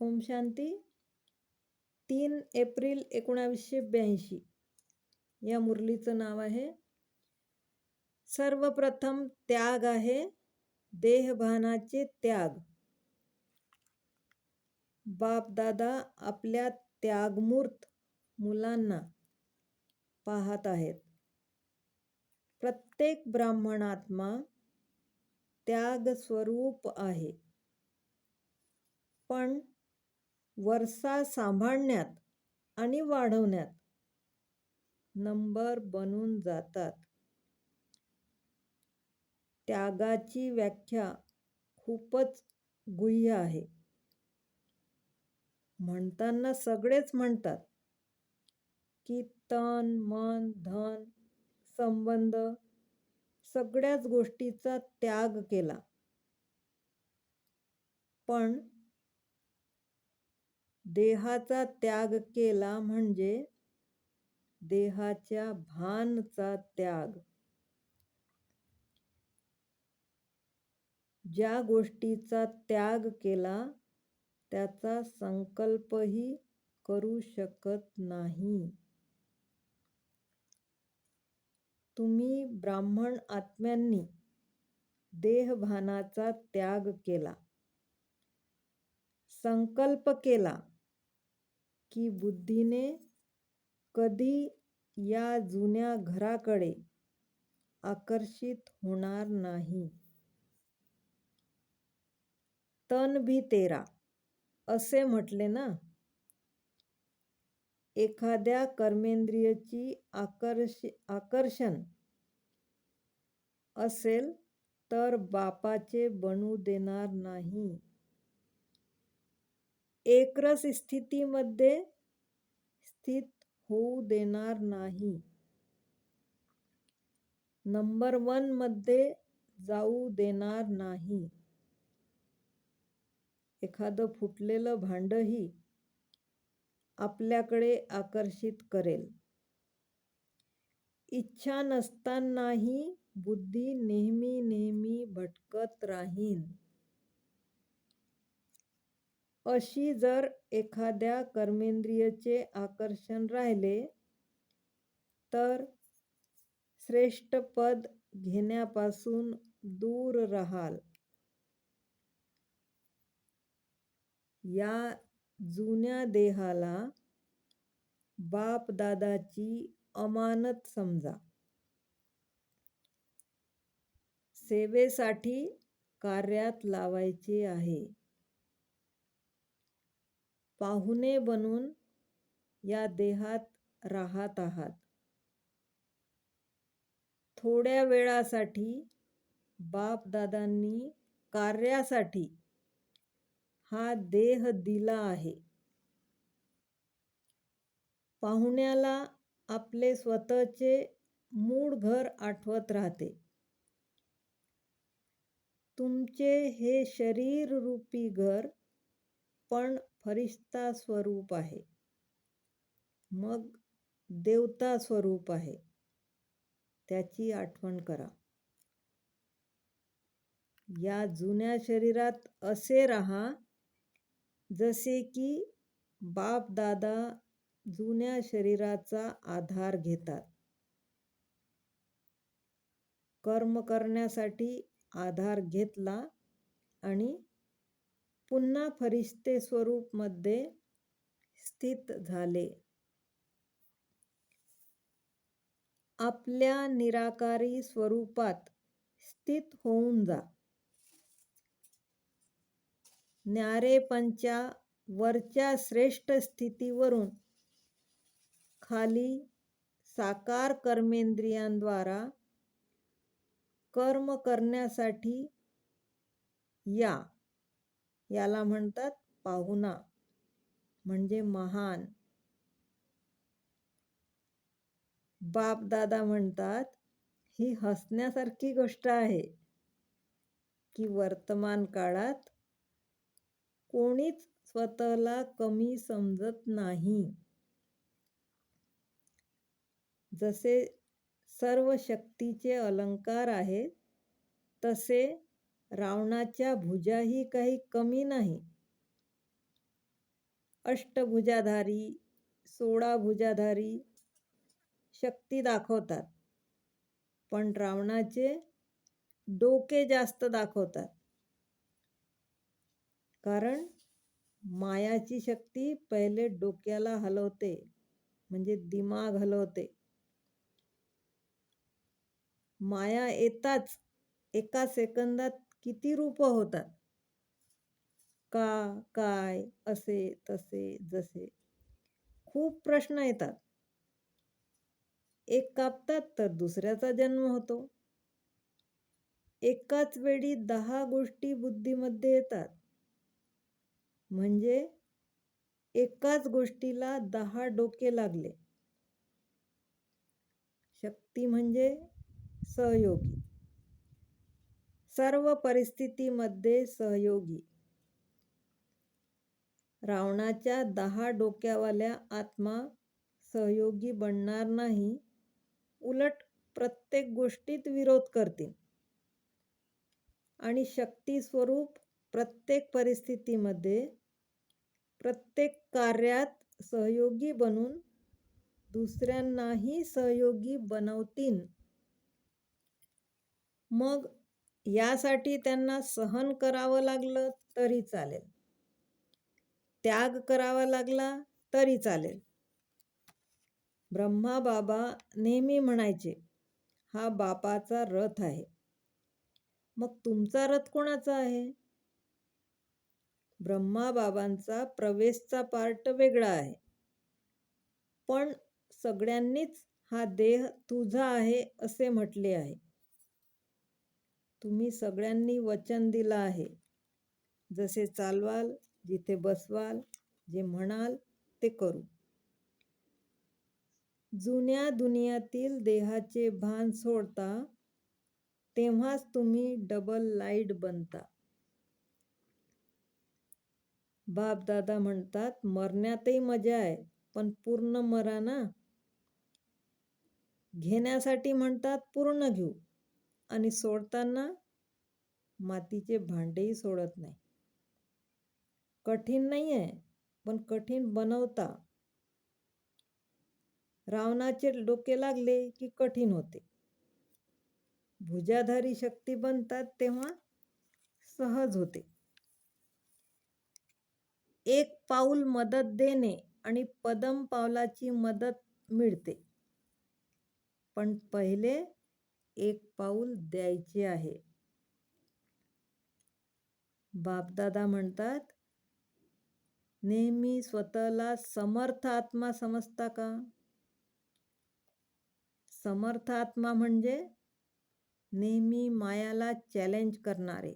ओम शांती. तीन एप्रिल एकोणावीसशे ब्याऐंशी. या मुरलीचं नाव आहे. सर्वप्रथम त्याग आहे. देहभानाचे त्याग. बापदादा आपल्या त्यागमूर्त मुलांना पाहत आहेत. प्रत्येक ब्राह्मणात्मा त्याग स्वरूप आहे. पण वर्षा सांभाळण्यात आणि वाढवण्यात नंबर बनून जातात. त्यागाची व्याख्या खूपच गुह्य आहे. म्हणताना सगळेच म्हणतात की तन मन धन संबंध सगळ्याच गोष्टीचा त्याग केला. पण देहाचा त्याग केला म्हणजे देहाच्या भानचा त्याग. ज्या गोष्टीचा त्याग केला त्याचा संकल्पही करू शकत नाही. तुम्ही ब्राह्मण आत्म्यांनी देहभानाचा त्याग केला संकल्प केला की बुद्धीने कधी या जुन्या घराकडे आकर्षित होणार नाही. तन भी तेरा असे म्हटले ना? एखाद्या कर्मेंद्रियची आकर्ष आकर्षण असेल तर बापाचे बनू देणार नाही. एकरस स्थितीमध्ये स्थित होऊ देणार नाही. नंबर वनमध्ये जाऊ देणार नाही. एखादं फुटलेलं भांडही आपल्याकडे आकर्षित करेल. इच्छा नसतानाही बुद्धी नेहमी नेहमी भटकत राहीन. अशी जर एखाद्या कर्मेंद्रियचे आकर्षण राहिले तर श्रेष्ठ पद घेण्यापासून दूर राहाल. या जुन्या देहाला बापदादाची अमानत समजा. सेवेसाठी कार्यात लावायचे आहे. पाहुणे बनून या देहात राहत आहात. थोड्या वेळासाठी बापदादांनी कार्यासाठी हा देह दिला आहे. पाहुण्याला आपले स्वतःचे मूळ घर आठवत राहते. तुमचे हे शरीर रूपी घर पण फरिश्ता स्वरूप आहे. मग देवता स्वरूप आहे. त्याची आठवण करा. या जुन्या शरीरात असे राहा जसे की बाप दादा जुन्या शरीराचा आधार घेतात. कर्म करण्यासाठी आधार घेतला आणि पुन्हा फरिश्ते स्वरूपमध्ये स्थित झाले. आपल्या निराकारी स्वरूपात स्थित होऊन जा. न्यारेपंच्या वरच्या श्रेष्ठ स्थितीवरून खाली साकार कर्मेंद्रियांद्वारा कर्म करण्यासाठी या. याला म्हणतात पाहुणा. म्हणजे महान. बापदादा म्हणतात ही हसण्यासारखी गोष्ट आहे की वर्तमान काळात कोणीच स्वतःला कमी समजत नाही. जसे सर्व शक्तीचे अलंकार आहेत तसे रावणाच्या भुजाही काही कमी नाही. अष्टभुजाधारी सोळा भुजाधारी शक्ती दाखवतात. पण रावणाचे डोके जास्त दाखवतात. कारण मायाची शक्ती पहिले डोक्याला हलवते म्हणजे दिमाग हलवते. माया येताच एका सेकंदात किती रूप होतात? का काय असे तसे जसे. खूप प्रश्न येतात. एक कापतात तर दुसऱ्याचा जन्म होतो. एकाच वेळी दहा गोष्टी बुद्धीमध्ये येतात. म्हणजे एकाच गोष्टीला दहा डोके लागले. शक्ती म्हणजे सहयोगी. सर्व परिस्थितीमध्ये सहयोगी. रावणाच्या दहा डोक्यावाल्या आत्मा सहयोगी बनणार नाही उलट प्रत्येक गोष्टीत विरोध करतील. आणि शक्ती स्वरूप प्रत्येक परिस्थितीमध्ये प्रत्येक कार्यात सहयोगी बनून दुसऱ्यांनाही सहयोगी बनवतील. मग यासाठी त्यांना सहन करावं लागलं तरी चालेल. त्याग करावा लागला तरी चालेल. ब्रह्मा बाबा नेहमी म्हणायचे हा बापाचा रथ आहे. मग तुमचा रथ कोणाचा आहे? ब्रह्मा बाबांचा प्रवेशचा पार्ट वेगळा आहे. पण सगळ्यांनीच हा देह तुझा आहे असे म्हटले आहे. तुम्ही सगळ्यांनी वचन दिलं आहे. जसे चालवाल जिथे बसवाल जे म्हणाल ते करू. जुन्या दुनियातील देहाचे भान सोडता तेव्हाच तुम्ही डबल लाइट बनता. बाप दादा म्हणतात मरण्यातही मजा आहे पण पूर्ण मरा ना? घेण्यासाठी म्हणतात पूर्ण घेऊ. आणि सोडताना मातीचे भांडेही सोडत नाही. कठीण नाही आहे पण कठीण बनवता. रावणाचे डोके लागले की कठीण होते. भुजाधारी शक्ती बनतात तेव्हा सहज होते. एक पाऊल मदत देणे आणि पदम पावलाची मदत मिळते. पण पहिले एक पाऊल द्यायचे आहे. बापदादा म्हणतात नेहमी स्वतःला समर्थ आत्मा समजता का? समर्थ आत्मा म्हणजे नेहमी मायाला चॅलेंज करणारे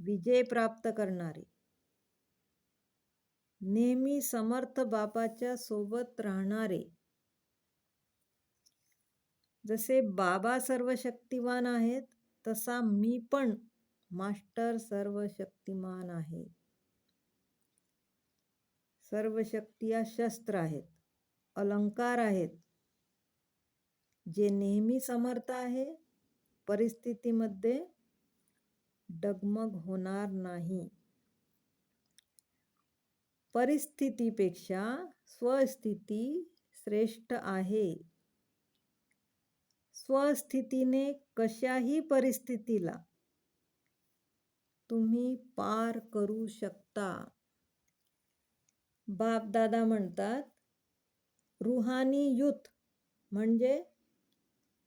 विजय प्राप्त करणारे. नेहमी समर्थ बापाच्या सोबत राहणारे जसे बाबा सर्व शक्तिमान आहेत तसा मी पण मास्टर सर्व शक्तिमान आहे. सर्व शक्ती या शस्त्र आहेत अलंकार आहेत जे नेहमी समर्थ आहे परिस्थितीमध्ये डगमग होणार नाही. परिस्थितीपेक्षा स्वस्थिती श्रेष्ठ आहे. स्वस्थितीने कशाही परिस्थितीला तुम्ही पार करू शकता. बापदादा म्हणतात रुहानी युथ म्हणजे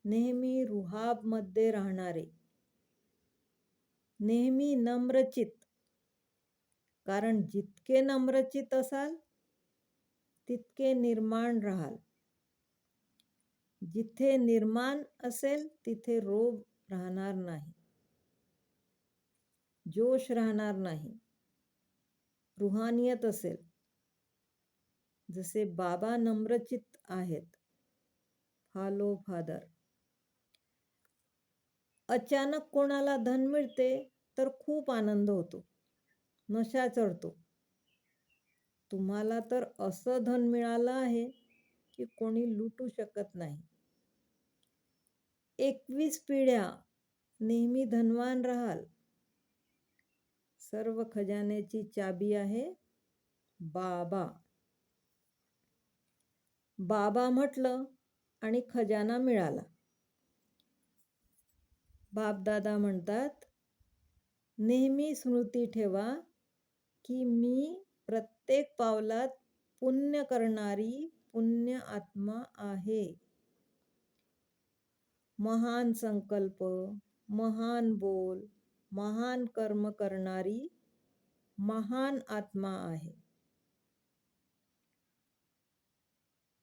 नेहमी रुहाबमध्ये राहणारे. नेहमी नम्रचित. कारण जितके नम्रचित असाल तितके निर्माण राहाल. जिथे निर्माण असेल तिथे रोग राहणार नाही. जोश राहणार नाही. रुहानियत असेल. जसे बाबा नम्रचित आहेत. Follow father. अचानक कोणाला धन मिळते तर खूप आनंद होतो. नशा चढतो. तुम्हाला तर असं धन मिळालं आहे की कोणी लुटू शकत नाही. एकवीस पिढ्या नेहमी धनवान राहाल. सर्व खजान्याची चाबी आहे बाबा. बाबा म्हटलं आणि खजाना मिळाला. बापदादा म्हणतात नेहमी स्मृती ठेवा की मी प्रत्येक पावलात पुण्य करणारी पुण्य आत्मा आहे. महान संकल्प महान बोल महान कर्म करणारी महान आत्मा आहे.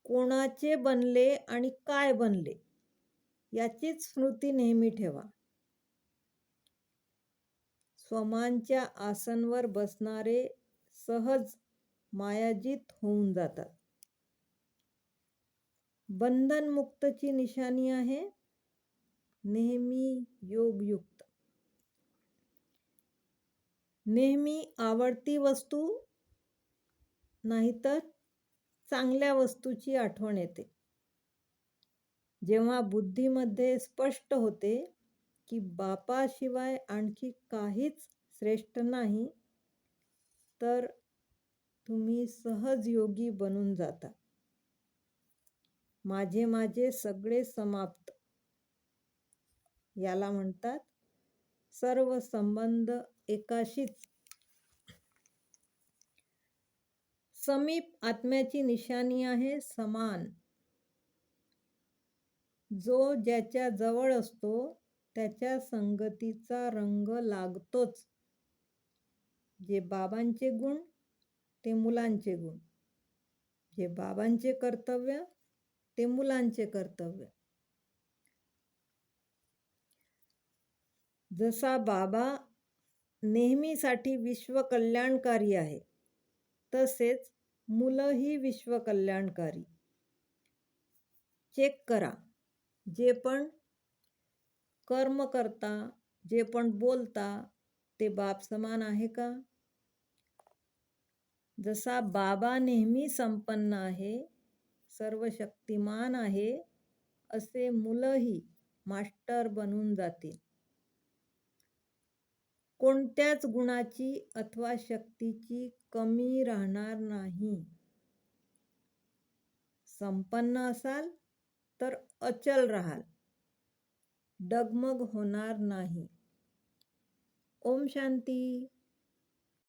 कोणाचे बनले आणि काय बनले याचीच स्मृती नेहमी ठेवा. स्वमांच्या आसनवर बसणारे सहज मायाजीत होऊन जातात. बंधनमुक्तची निशाणी आहे. नेहमी योगयुक्त. नेहमी आवडती वस्तू नाहीतर चांगल्या वस्तूची आठवण येते. जेव्हा बुद्धीमध्ये स्पष्ट होते की बापाशिवाय आणखी काहीच श्रेष्ठ नाही तर तुम्ही सहज योगी बनून जाता. माझे माझे सगळे समाप्त. याला म्हणतात सर्व संबंध एकाशीच. समीप आत्म्याची निशाणी आहे समान. जो ज्याच्या जवळ असतो त्याच्या संगतीचा रंग लागतोच. जे बाबांचे गुण ते मुलांचे गुण. जे बाबांचे कर्तव्य ते मुलांचे कर्तव्य. जसा बाबा नेहमीसाठी विश्वकल्याणकारी आहे तसेच मुलंही विश्वकल्याणकारी. चेक करा जे पण कर्म करता जे पण बोलता ते बाप समान आहे का? जसा बाबा नेहमी संपन्न आहे सर्व शक्तिमान आहे असे मुलंही मास्टर बनून जातील. कोणत्याच गुणाची अथवा शक्तीची कमी राहणार नाही. संपन्न असाल तर अचल राहाल. डगमग होणार नाही. ओम शांती.